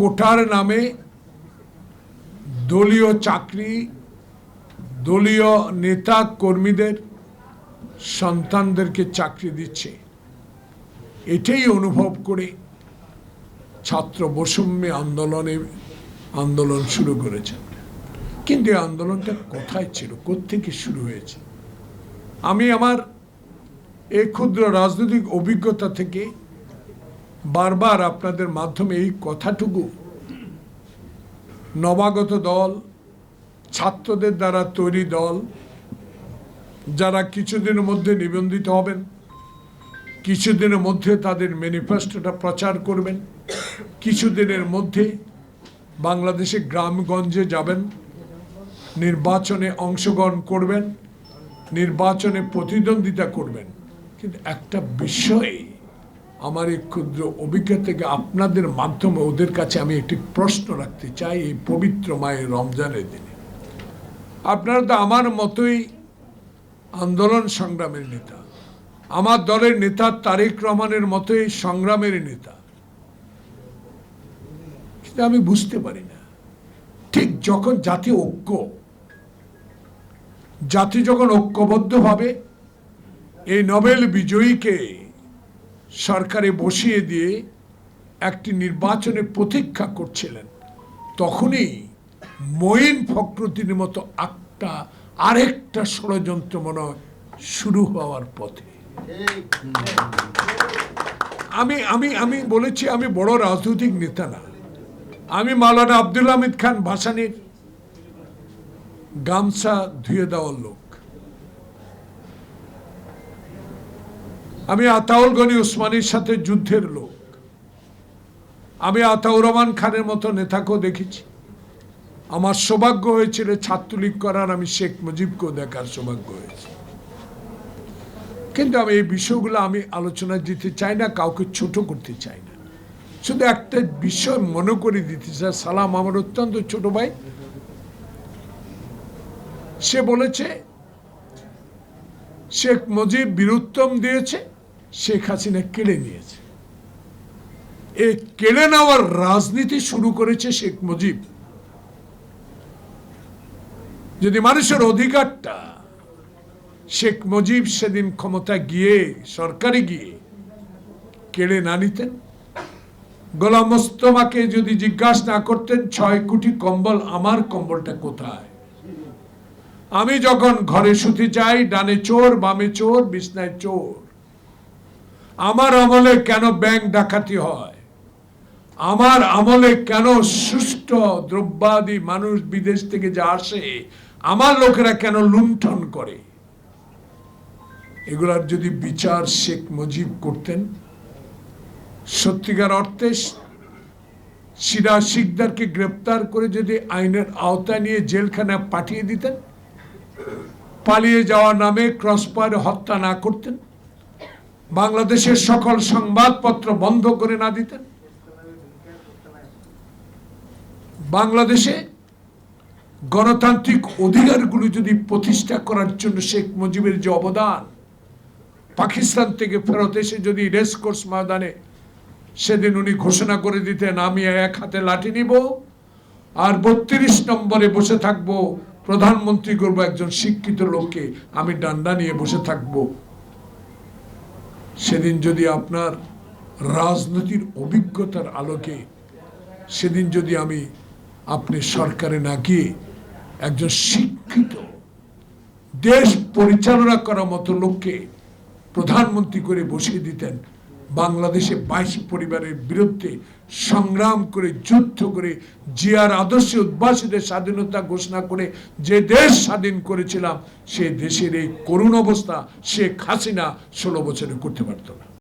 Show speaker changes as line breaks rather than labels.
কোটার নামে দলীয় চাকরি, দলীয় নেতা কর্মীদের সন্তানদেরকে চাকরি দিচ্ছে। এটাই অনুভব করে ছাত্র বৈষম্য আন্দোলনে, আন্দোলন শুরু করেছেন কিন্তু এই আন্দোলনটা কোথায় ছিল? কোত্থেকে শুরু হয়েছে? আমি আমার এই ক্ষুদ্র রাজনৈতিক অভিজ্ঞতা থেকে বারবার আপনাদের মাধ্যমে এই কথাটুকু নবাগত দল, ছাত্রদের দ্বারা তৈরি দল, যারা কিছুদিনের মধ্যে নিবন্ধিত হবেন, কিছুদিনের মধ্যে তাদের ম্যানিফেস্টোটা প্রচার করবেন, কিছুদিনের মধ্যে বাংলাদেশে গ্রামগঞ্জে যাবেন, নির্বাচনে অংশগ্রহণ করবেন, নির্বাচনে প্রতিদ্বন্দ্বিতা করবেন। কিন্তু একটা বিষয়ে আমার এই ক্ষুদ্র অভিজ্ঞতা থেকে আপনাদের মাধ্যমে ওদের কাছে আমি একটি প্রশ্ন রাখতে চাই এই পবিত্র মায়ের রমজানের দিনে। আপনারা তো আমার মতোই আন্দোলন সংগ্রামের নেতা। আমার দলের নেতা তারেক রহমানের মতোই সংগ্রামের নেতা। কিন্তু আমি বুঝতে পারি না। ঠিক যখন জাতি ঐক্য, জাতি যখন ঐক্যবদ্ধভাবে এই নোবেল বিজয়ীকে সরকারে বসিয়ে দিয়ে একটি নির্বাচনে প্রতীক্ষা করছিলেন। তখনই মঈন ফখরুদ্দিনের মতো একটা আরেকটা ষড়যন্ত্র মনে শুরু হওয়ার পথে। আমি আমি আমি বলেছি আমি বড় রাজনৈতিক নেতা না। আমি মালানা আব্দুল হামিদ খান ভাসানির গামছা ধুয়ে দেওয়ার লোক। আমি আতাউল গনি উসমানীর সাথে যুদ্ধের লোক। আমি আতাউর রহমান খানের মতো নেতাকেও দেখেছি। আমার সৌভাগ্য হয়েছিল ছাত্রলীগ করার, আমি শেখ মুজিবকেও দেখার সৌভাগ্য হয়েছে। কিন্তু আমি এই বিষয়গুলো আমি আলোচনায় দিতে চাই না, কাউকে ছোট করতে চাই না। শুধু একটা বিষয় মনে করে দিতে চাই, সালাম, আমার অত্যন্ত ছোট ভাই। সে বলেছে, শেখ মুজিব বীরুত্তম দিয়েছে শেখ হাসিনা কেড়ে নিয়েছে। এই কেড়ে নেওয়ার রাজনীতি শুরু করেছে শেখ মুজিব। যদি মানুষের অধিকারটা শেখ মুজিব সেদিন ক্ষমতা গিয়ে, সরকারে গিয়ে কেড়ে না নিতেন, গোলাম মোস্তফাকে যদি জিজ্ঞাসা না করতেন, ছয় কোটি কম্বল, আমার কম্বলটা কোথায়? আমি যখন ঘরে শুতে যাই, ডানে চোর, বামে চোর, বিছনায় চোর আমার আমলে কেন ব্যাংক ডাকাতি হয়? আমার আমলে কেন সুষ্ঠ দ্রব্যাদি মানুষ বিদেশ থেকে যা আসে, আমার লোকেরা কেন লুণ্ঠন করে? এগুলার যদি বিচার শেখ মুজিব করতেন, সত্যিকার অর্থে সিরা শিকদারকে গ্রেপ্তার করে যদি আইনের আওতায় নিয়ে জেলখানায় পাঠিয়ে দিতেন, পালিয়ে যাওয়ার নামে ক্রসফায়ার হত্যা না করতেন বাংলাদেশের সকল সংবাদপত্র বন্ধ করে না দিতেন? বাংলাদেশে গণতান্ত্রিক অধিকারগুলো যদি প্রতিষ্ঠা করার জন্য শেখ মুজিবের যে অবদান, পাকিস্তান থেকে ফেরত এসে যদি রেসকোর্স ময়দানে সেদিন উনি ঘোষণা করে দিতেন, আমি এক হাতে লাঠি নিব আর বত্রিশ নম্বরে বসে থাকব, প্রধানমন্ত্রী করব একজন শিক্ষিত লোককে, আমি ডান্ডা নিয়ে বসে থাকব। সেদিন যদি আপনার রাজনীতির অভিজ্ঞতার আলোকে, সেদিন যদি আমি আপনি সরকারে না গিয়ে একজন শিক্ষিত, দেশ পরিচালনা করার মতো লোককে প্রধানমন্ত্রী করে বসিয়ে দিতেন বাংলাদেশে বাইশ পরিবারের বিরুদ্ধে সংগ্রাম করে, যুদ্ধ করে, জিয়ার আদর্শে উদ্ভাসীদের স্বাধীনতা ঘোষণা করে যে দেশ স্বাধীন করেছিলাম, সে দেশের এই করুণ অবস্থা শেখ হাসিনা ষোলো বছরে করতে পারত না।